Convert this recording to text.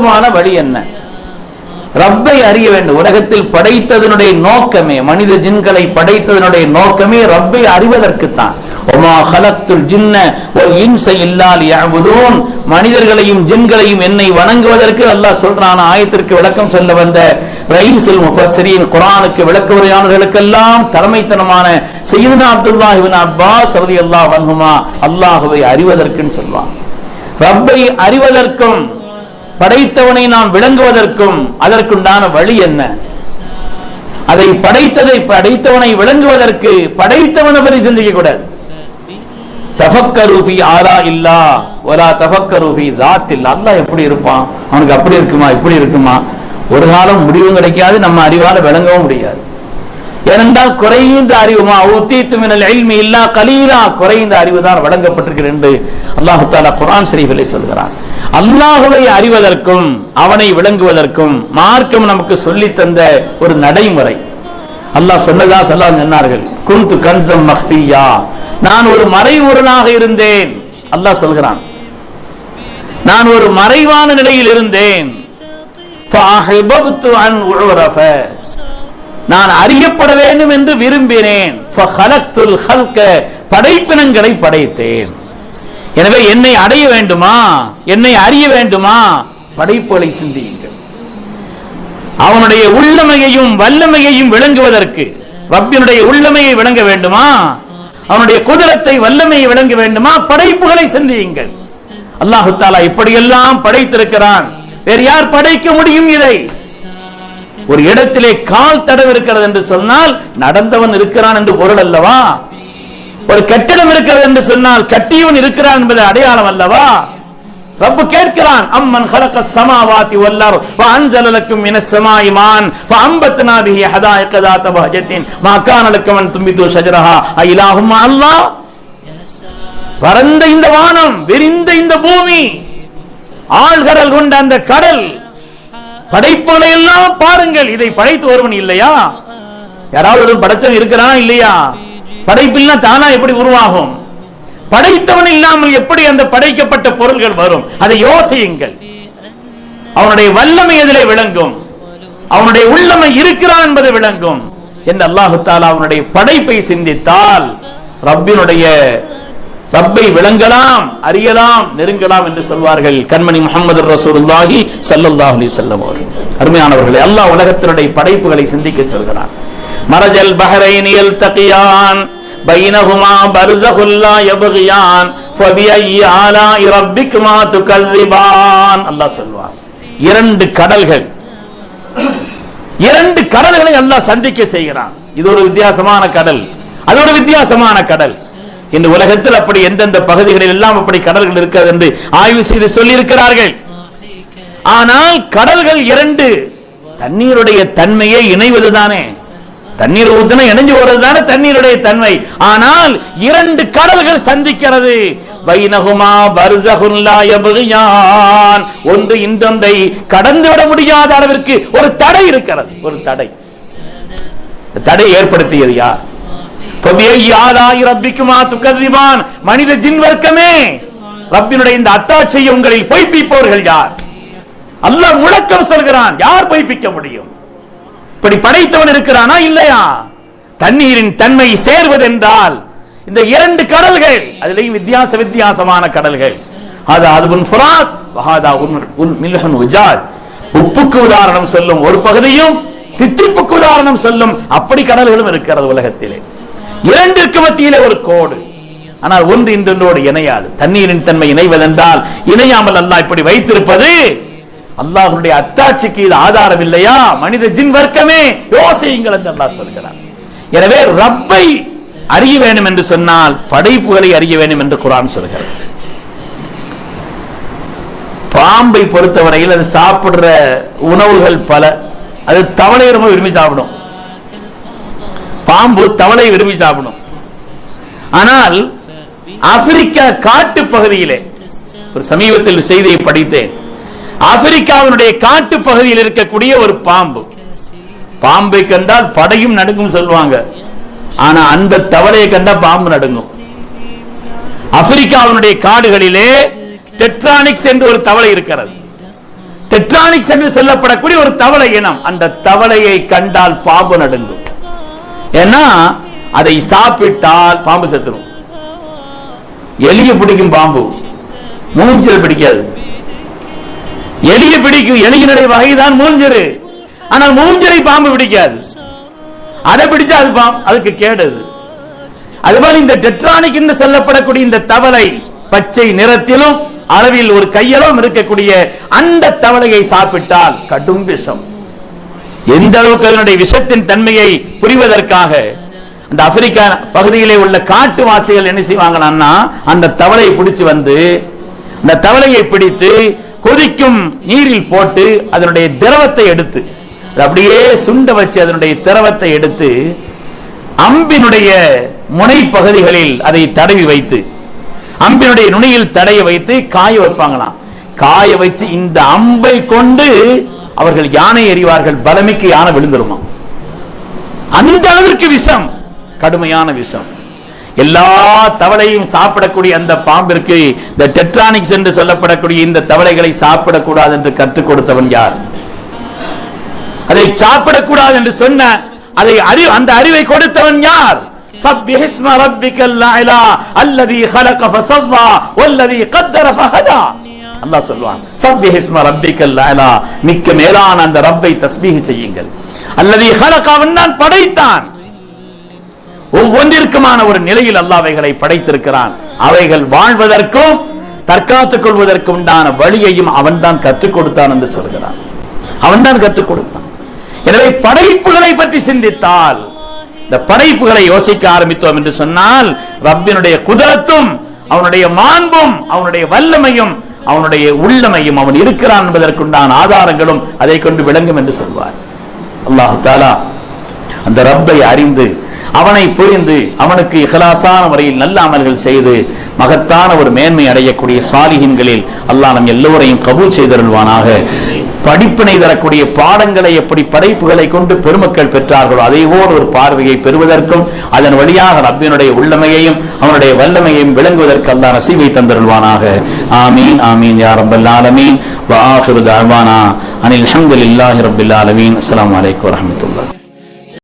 நோக்கமான வழி என்ன? ரப்பை அறிய வேண்டும். உலகத்தில் படைத்ததனுடைய நோக்கமே மனித ஜின்களை படைத்ததனுடைய நோக்கமே ரப்பை அறிவதற்குத்தான். ஒமா ஹலத்துல் ஜின்ன ஒல் இன்ச இல்லால் யஅபுதூன் மனிதர்களையும் ஜின்களையும் என்னை வணங்குவதற்கு அல்லாஹ் சொல்றான். ஆயத்திற்கு விளக்கம் சொல்ல வந்த ரயீசுல் முஃபஸ்ரீன் குரானுக்கு விளக்க உரையாளர்களுக்கெல்லாம் தலைமைத்தனமான சையதுனா அப்துல்லா இப்னு அப்பாஸ் அல்லாஹ் வன்ஹுமா அல்லாஹுவை அறிவதற்குன்னு சொல்வான். ரப்பை அறிவதற்கும் படைத்தவனை நாம் விளங்குவதற்கும் அதற்குண்டான வழி என்ன? அதை படைத்ததை படைத்தவனை விளங்குவதற்கு படைத்தவனை பற்றி சிந்திக்க கூடாது. தபக்கரூபி ஆரா இல்லா ஒலா தபக்கரூபி தாத் இல்லா. அல்லாஹ் எப்படி இருப்பான்? அவனுக்கு அப்படி இருக்குமா இப்படி இருக்குமா? ஒரு காலம் முடிவும் கிடைக்காது நம்ம அறிவால விளங்கவும் முடியாது. ஏனென்றால் குறைந்த அறிவுமா உத்தீத்து மினல் இல்மி இல்லா கலீலா குறைந்த அறிவு தான் வழங்கப்பட்டிருக்கிறது என்று அல்லாஹு தாலா குரான் சரிகளை சொல்கிறான். அல்லாஹுவை அறிவதற்கும் அவனை விளங்குவதற்கும் மார்க்கம் நமக்கு சொல்லி தந்த ஒரு நடைமுறை. அல்லாஹ் சொன்னதா சொல்லா சொன்னார்கள் குந்து கன்சம் மஹ்பியா நான் ஒரு மறைவுடனாக இருந்தேன். அல்லாஹ் சொல்கிறான் நான் ஒரு மறைவான நிலையில் இருந்தேன். நான் அறியப்பட வேண்டும் என்று விரும்பினேன். படைப்பினங்களை படைத்தேன். எனவே என்னை அடைய வேண்டுமா? என்னை அறிய வேண்டுமா? படைப்புகளை சிந்தியுங்கள். அவனுடைய உள்ளமையையும் வல்லமையையும் விளங்குவதற்கு ரப்பினுடைய உள்ளமையை விளங்க வேண்டுமா? அவனுடைய குதிரத்தை வல்லமையை விளங்க வேண்டுமா? படைப்புகளை சிந்தியுங்கள். அல்லாஹு தாலா இப்படியெல்லாம் படைத்திருக்கிறான். வேறு யார் படைக்க முடியும் இதை? ஒரு இடத்திலே கால் தடவு இருக்கிறது என்று சொன்னால் நடந்தவன் இருக்கிறான் என்று பொருள் அல்லவா? ஒரு கட்டிடம் இருக்கிறது என்று சொன்னால் கட்டியவன் இருக்கிறான் என்பது அடையாளம் அல்லவா ரப்பு கேட்கிறான் அம்மன் خلق السماوات والارض وانزل لكم من السماء ماء فانبتنا به حدائق ذات بهجة ما كان لكم ان تنبتوا شجرها اله مع الله பரந்த இந்த வானம் விரிந்த இந்த பூமி ஆழ்கடல் கொண்ட அந்த கடல் படைப்புகளை எல்லாம் பாருங்கள் இதை படைத்து ஒருவன் இல்லையா யாராவது ஒரு படைச்சவன் இருக்கிறானா இல்லையா படைப்பில்லாம் தானா எப்படி உருவாகும்? படைத்தவன் இல்லாமல் எப்படி அந்த படைக்கப்பட்ட பொருள்கள் வரும்? அதை யோசியுங்கள். அவனுடைய வல்லமை எதிலே விளங்கும். அவனுடைய உள்ளமை இருக்கிறான் என்பது விளங்கும். என்று அல்லாஹு தாலா அவனுடைய படைப்பை சிந்தித்தால் ரப்பினுடைய ரப்பை விளங்கலாம் அறியலாம் நெருங்கலாம் என்று சொல்வார்கள் கண்மணி முகமது ரசூலுல்லாஹி சல்லுல்லாஹி அலைஹி வஸல்லம் அவர்கள். அல்லாஹ் உலகத்தினுடைய படைப்புகளை சிந்திக்க சொல்கிறான். மரஜல் பஹரைன் யல்தகியான் பைனகுமா பர்ஸகுல் லா துகல்லிபான். அல்லாஹ் சொல்வான். இரண்டு கடல்கள். இரண்டு கடல்களை அல்லாஹ் சந்திக்க செய்கிறான். இது ஒரு வித்தியாசமான கடல். அது ஒரு வித்தியாசமான கடல். இந்த உலகத்தில் அப்படி எந்தெந்த பகுதிகளில் எல்லாம் அப்படி கடல்கள் இருக்கிறது என்று ஆய்வு செய்து சொல்லி இருக்கிறார்கள் ஆனால் கடல்கள் இரண்டு. தண்ணீருடைய தன்மையை இணைவதுதானே. தண்ணீர் ஊத்தினா இணைஞ்சு போறதுதானே தண்ணீருடைய தன்மை. ஆனால் இரண்டு கடல்கள் சந்திக்கிறது. வைனகுமா பர்சகுன் ஒன்று இன்றொன்றை கடந்து விட முடியாத அளவிற்கு ஒரு தடை இருக்கிறது. ஒரு தடை. தடை ஏற்படுத்தியது யார்? ரப்பிக்குமா மனித ஜின் வர்க்கமே. ரப்பினுடைய இந்த அத்தாட்சியை உங்களில் பொய்ப்பிப்பவர்கள் யார்? அல்லாஹ் முழக்கம் சொல்கிறான். யார் பொய்ப்பிக்க முடியும்? இப்படி படைத்தவன் இருக்கிறானா இல்லையா? தண்ணீரின் தன்மை சேர்வதென்றால் இந்த இரண்டு கடல்கள் அதிலேயும் வித்தியாச வித்தியாசமான கடல்கள். அது அதுபுன் ஃபுராத் வஹாதா உன் மில்ஹன் உஜாத். உப்புக்கு உதாரணம் சொல்லும் ஒரு பகுதியும் தித்திப்புக்கு உதாரணம் சொல்லும் அப்படி கடல்களும் இருக்கிறது உலகத்திலே. இரண்டிற்கு மத்தியிலே ஒரு கோடு. ஆனால் ஒன்று இன்றொன்றோடு இணையாது. தண்ணீரின் தன்மை இணைவதென்றால் இணையாமல் அல்லா இப்படி வைத்திருப்பது அல்லாஹ்வுடைய அத்தாட்சிக்கு இது ஆதாரம் இல்லையா மனித ஜின் வர்க்கமே. யோசியுங்கள் என்று அல்லாஹ் சொல்கிறார் எனவே ரப்பை அறிய வேண்டும் என்று சொன்னால் படைப்புகளை அறிய வேண்டும் என்று குரான் சொல்கிறது. பாம்பை பொறுத்தவரையில் அது சாப்பிடுற உணவுகள் பல. அது தவளை ரொம்ப விரும்பி சாப்பிடும். பாம்பு தவளை விரும்பி சாப்பிடும். ஆனால் ஆப்பிரிக்கா காட்டு பகுதியிலே ஒரு சமீபத்தில் செய்தியை படித்தேன். ஆப்பிரிக்காவினுடைய காட்டு பகுதியில் இருக்கக்கூடிய ஒரு பாம்பு. பாம்பை கண்டால் படையும் நடுங்கும் சொல்லுவாங்க. ஆனா அந்த தவளையை கண்டா பாம்பு நடுங்கும். ஆப்பிரிக்காவினுடைய காடுகளிலே டெட்ரானிக்ஸ் என்று ஒரு தவளை இருக்கிறது. டெட்ரானிக்ஸ் என்று சொல்லப்படக்கூடிய ஒரு தவளை இனம். அந்த தவளையை கண்டால் பாம்பு நடுங்கும். ஏன்னா அதை சாப்பிட்டால் பாம்பு செத்துரும். எலிய பிடிக்கும் பாம்பு. மூஞ்சில் பிடிக்காது. எலிய பிடிக்கும் எலியினுடைய வகைதான் மூஞ்சரு ஆனால் மூஞ்சரை பாம்பு பிடிக்காது. அதை பிடிச்சா அது பாம்பு அதுக்கு கேடுது. அதுபோல இந்த டெட்ரானிக் என்று சொல்லப்படக்கூடிய இந்த தவளை பச்சை நிறத்திலும் அளவில் ஒரு கையளவும் இருக்கக்கூடிய அந்த தவளையை சாப்பிட்டால் கடும் விஷம். எந்த அளவுக்கு அதனுடைய விஷத்தின் தன்மையை புரிவதற்காக அந்த ஆப்பிரிக்கா பகுதியிலே உள்ள காட்டுவாசிகள் என்ன செய்வாங்கன்னா அந்த தவளையை பிடிச்சு வந்து அந்த தவளையை பிடித்து கொதிக்கும் நீரில் போட்டு அதனுடைய திரவத்தை எடுத்து அப்படியே சுண்ட வச்சு அதனுடைய திரவத்தை எடுத்து அம்பினுடைய முனை பகுதிகளில் அதை தடவி வைத்து அம்பினுடைய நுனியில் தடைய வைத்து காய வைப்பாங்களாம். காய வச்சு இந்த அம்பை கொண்டு அவர்கள் யானை எறிவார்கள் பலமிக்கு யானை விழுந்துருமா அந்த அளவிற்கு விஷம் கடுமையான விஷம். எல்லா தவளையும் சாப்பிடக்கூடிய அந்த பாம்பிற்கு இந்த டெட்ரானிக்ஸ் என்று சொல்லப்படக்கூடிய இந்த தவளைகளை சாப்பிடக்கூடாது என்று கற்றுக் கொடுத்தவன் யார்? அதை சாப்பிடக்கூடாது என்று சொன்ன அதை அறிவு அந்த அறிவை கொடுத்தவன் யார்? அல்லாஹ் அல்லது படைத்தான். ஒவ்வொன்று ஒவ்வொன்றிற்குமான ஒரு நிலையில் அல்லாஹ் அவைகளை படைத்திருக்கிறான். அவைகள் வாழ்வதற்கும் தற்காத்துக் கொள்வதற்கு உண்டான வழியையும் அவன் தான் கற்றுக் கொடுத்தான் என்று சொல்கிறான். அவன் தான் கற்றுக் கொடுத்தான். எனவே படைப்புகளை பற்றி சிந்தித்தால் இந்த படைப்புகளை யோசிக்க ஆரம்பித்தோம் என்று சொன்னால் ரப்பினுடைய குதிரத்தும் அவனுடைய மாண்பும் அவனுடைய வல்லமையும் அவனுடைய உள்ளமையும் அவன் இருக்கிறான் என்பதற்குண்டான ஆதாரங்களும் அதை கொண்டு விளங்கும் என்று சொல்வார். அல்லாஹு தாலா அந்த ரப்பை அறிந்து அவனை புரிந்து அவனுக்கு இஹலாசான முறையில் நல்ல அமல்கள் செய்து மகத்தான ஒரு மேன்மை அடையக்கூடிய சாலிகின்களில் அல்லாஹ் நம் எல்லோரையும் கபூல் செய்தருள்வானாக படிப்பினை தரக்கூடிய பாடங்களை எப்படி படைப்புகளை கொண்டு பெருமக்கள் பெற்றார்களோ அதே போல் ஒரு பார்வையை பெறுவதற்கும் அதன் வழியாக ரப்பினுடைய உள்ளமையையும் அவனுடைய வல்லமையையும் விளங்குவதற்கு அல்லா நசீவை தந்திருவானாக ஆமீன் ஆமீன் யா ரப்பல் ஆலமீன். வ ஆஹிரு தஅவானா அனில் ஹம்துலில்லாஹி ரப்பில் ஆலமீன். அஸ்ஸலாமு அலைக்கும் வரஹ்மத்துல்லாஹி.